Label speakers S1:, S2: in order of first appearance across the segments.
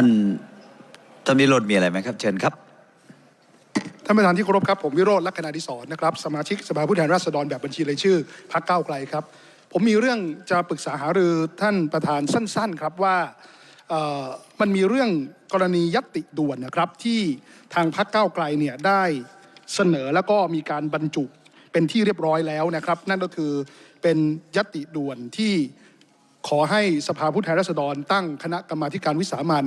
S1: ท่านท่านวิโรจน์มีอะไรไหมครับ เชิญครับ
S2: ท่านประธานที่เคารพครับ ผมวิโรจน์ลักษณะดิศรนะครับ สมาชิกสภาผู้แทนราษฎรแบบบัญชีรายชื่อพรรคก้าวไกลครับ ผมมีเรื่องจะปรึกษาหารือท่านประธานสั้น ๆ ครับว่ามันมีเรื่องกรณียัตติด่วนนะครับ ที่ทางพรรคก้าวไกลเนี่ยได้เสนอแล้วก็มีการบรรจุเป็นที่เรียบร้อยแล้วนะครับ นั่นก็คือเป็นยัตติด่วนที่ ขอให้สภาผู้แทนราษฎรตั้งคณะกรรมาการวิสามัน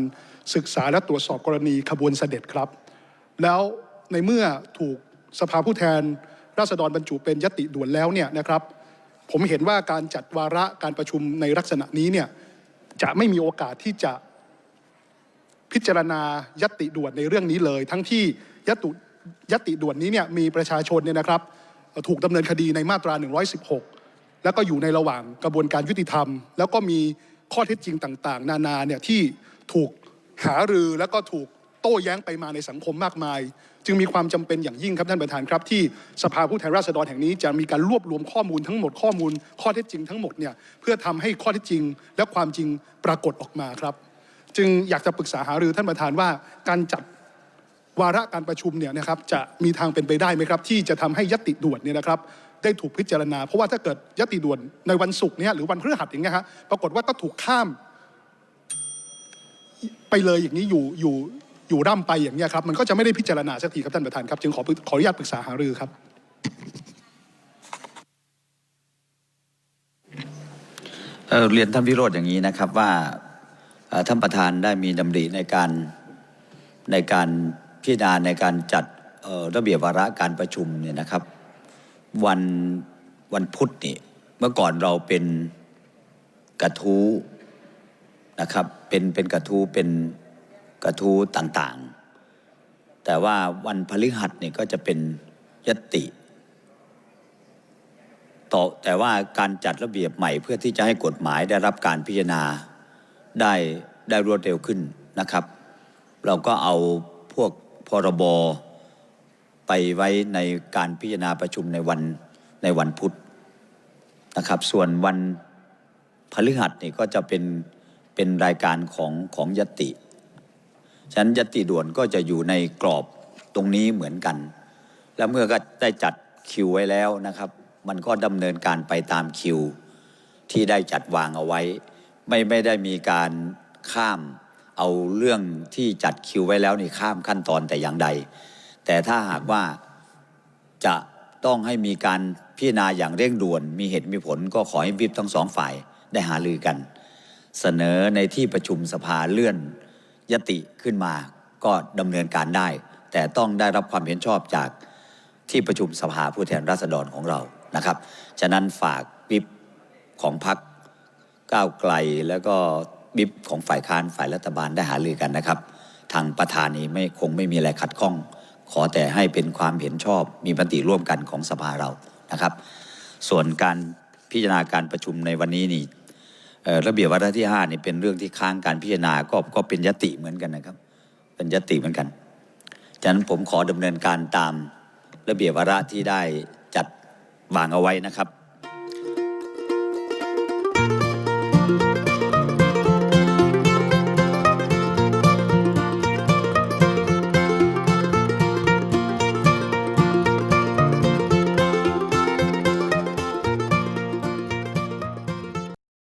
S2: ศึกษาและตรวจสอบกรณีขบวนเสด็จครับ แล้วในเมื่อถูกสภาผู้แทนราษฎรบรรจุเป็นยติด่วนแล้วเนี่ยนะครับ ผมเห็นว่าการจัดวาระการประชุมในลักษณะนี้เนี่ยจะไม่มีโอกาสที่จะพิจารณายติด่วนในเรื่องนี้เลย ทั้งที่ยต,ยติด่วนนี้เนี่ยมีประชาชนเนี่ยนะครับ ถูกดำเนินคดีในมาตรา 116 แล้วก็อยู่ในระหว่างกระบวนการยุติธรรม แล้วก็มีข้อเท็จจริงต่างๆ นานาเนี่ยที่ถูกหารือแล้วก็ถูกโต้แย้งไปมาในสังคมมากมาย จึงมีความจำเป็นอย่างยิ่งครับท่านประธานครับ ที่สภาผู้แทนราษฎรแห่งนี้จะมีการรวบรวมข้อมูลทั้งหมดข้อมูล ข้อเท็จจริงทั้งหมดเนี่ยเพื่อทำให้ข้อเท็จจริง และความจริงปรากฏออกมาครับ จึงอยากจะปรึกษาหารือท่านประธานว่าการจัดวาระการประชุมเนี่ยนะครับจะมีทางเป็นไปได้ไหมครับ ที่จะทำให้ยติด่วนเนี่ยนะครับ ได้ถูกพิจารณา เพราะว่าถ้าเกิดยติด่วนในวันศุกร์นี่ยหรือวันพฤหัสอย่างเงี้ยฮะปรากฏว่าก็ถูกข้าม ไปเลยอย่างนี้อยู่อยู่อยู่ร่ำไปอย่างเงี้ยครับมันก็จะไม่ได้พิจารณาสักทีครับท่านประธานครับจึงขอขออนุญาตปรึกษาหารือครับ
S1: เเรียนท่านวิโรจน์อย่างนี้นะครับว่าท่านประธานได้มีดำริในการในการพิจารณาในการจัดระเบียบวาระการประชุมเนี่ยนะครับ วันวันพุธนี่เมื่อก่อนเราเป็นกระทู้นะครับเป็นเป็นกระทู้เป็นกระทู้ต่างๆ แต่ว่าวันพฤหัสเนี่ยก็จะเป็นยติต่อแต่ว่าการจัดระเบียบใหม่เพื่อที่จะให้กฎหมายได้รับการพิจารณาได้ได้รวดเร็วขึ้นนะครับ เราก็เอาพวกพรบ ไปไว้ในการพิจารณาประชุมในวันในวันพุธนะครับ ส่วนวันพฤหัสนี่ก็จะเป็นเป็นรายการของของยติฉะนั้นยติด่วนก็จะอยู่ในกรอบตรงนี้เหมือนกัน แล้วเมื่อก็ได้จัดคิวไว้แล้วนะครับ มันก็ดำเนินการไปตามคิว ที่ได้จัดวางเอาไว้ ไม่ไม่ได้มีการข้ามเอาเรื่องที่จัดคิวไว้แล้วนี่ข้ามขั้นตอนแต่อย่างใด แต่ถ้าหากว่าจะต้องให้มีการพิจารณาอย่างเร่งด่วน มีเหตุมีผลก็ขอให้วิบทั้งสองฝ่ายได้หารือกัน เสนอในที่ประชุมสภาเลื่อนยติขึ้นมาก็ดำเนินการได้ แต่ต้องได้รับความเห็นชอบจากที่ประชุมสภาผู้แทนราษฎรของเรานะครับ ฉะนั้นฝากวิบของพรรคก้าวไกลแล้วก็วิบของฝ่ายค้านฝ่ายรัฐบาลได้หารือกันนะครับ ทางประธานนี้ไม่คงไม่มีอะไรขัดข้อง ขอแต่ให้เป็นความเห็นชอบมีมติร่วมกันของสภาเรานะครับ ส่วนการพิจารณาการประชุมในวันนี้นี่ระเบียบวาระที่ห้านี่เป็นเรื่องที่ค้างการพิจารณาก็ก็เป็นยติเหมือนกันนะครับ เป็นยติเหมือนกันฉะนั้นผมขอดำเนินการตามระเบียบวาระที่ได้จัดวางเอาไว้นะครับ